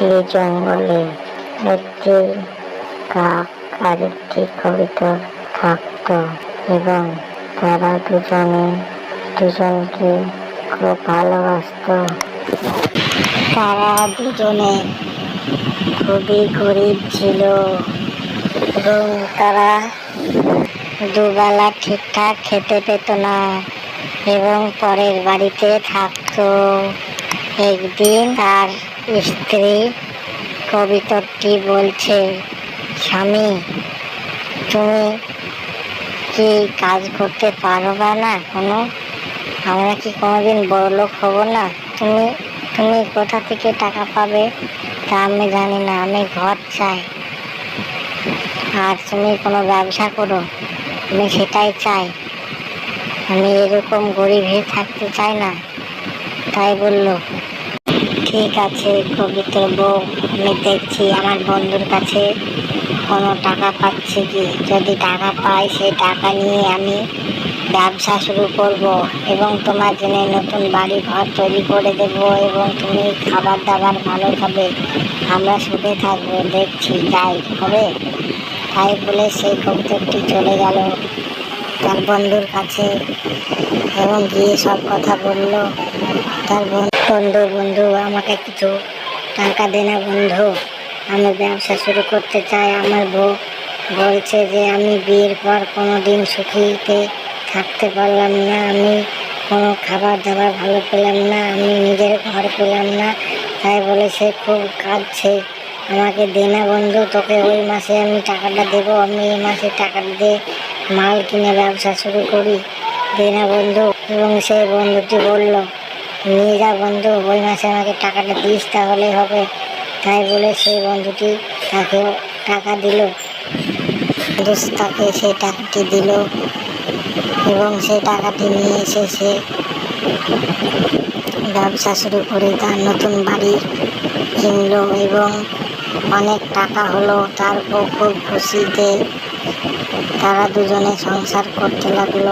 একটি জঙ্গলে একটি কাক আর একটি কবিতর থাকতো এবং তারা দুজনে দুজনকে খুব ভালোবাসত। তারা দুজনে খুবই গরিব ছিল এবং তারা দুবেলা ঠিকঠাক খেতে পেত না এবং পরের বাড়িতে থাকতো। একদিন তার স্ত্রী কবিতরটি বলছে, স্বামী, তুমি কি কাজ করতে পারবা না কোনো? আমরা কি কোনোদিন বড়লোক হব না? তুমি তুমি কোথা থেকে টাকা পাবে তা আমি জানি না, আমি ঘর চাই। আর তুমি কোনো ব্যবসা করো? আমি সেটাই চাই। আমি এরকম গরিব হয়ে থাকতে চাই না। তাই বলল। ঠিক আছে কবিতর বউ। আমি দেখছি আমার বন্ধুর কাছে কোনো টাকা পাচ্ছে কি? যদি টাকা পাই সেই টাকা নিয়ে আমি ব্যবসা শুরু করব এবং তোমার জন্য নতুন বাড়ি ঘর তৈরি করে দেব এবং তুমি খাবার দাবার ভালো খাবে। আমরা সুখে থাকব। দেখছি, যাই, হবে? তাই বলে সেই কবুতরটি চলে গেল। তার বন্ধুর কাছে এবং গিয়ে সব কথা বলল। তার বন- বন্ধু বন্ধু, আমাকে কিছু টাকা দে না বন্ধু। আমি ব্যবসা শুরু করতে চাই। আমার বউ বলছে যে আমি বিয়ের পর কোনো দিন সুখীতে থাকতে পারলাম না। আমি কোনো খাবার দাবার ভালো পেলাম না। আমি নিজের ঘর পেলাম না। তাই বলে সে খুব কাঁদছে। আমাকে দে না বন্ধু, তোকে ওই মাসে আমি টাকাটা দেবো। আমি এই মাসে টাকাটা দিয়ে মাল কিনে ব্যবসা শুরু করি। দে না বন্ধু। এবং সেই বন্ধুটি বলল, নিয়ে যা বন্ধু, ওই মাসে আমাকে টাকাটা দিস, তাহলেই হবে। তাই বলে সেই বন্ধুটি তাকে টাকা দিল। তাকে সেই টাকাটি দিল এবং সেই টাকাটি নিয়ে এসে সে ব্যবসা শুরু করে। তার নতুন বাড়ি কিনলো এবং অনেক টাকা হলো। তার বউ খুব খুশিতে তারা দুজনে সংসার করতে লাগল।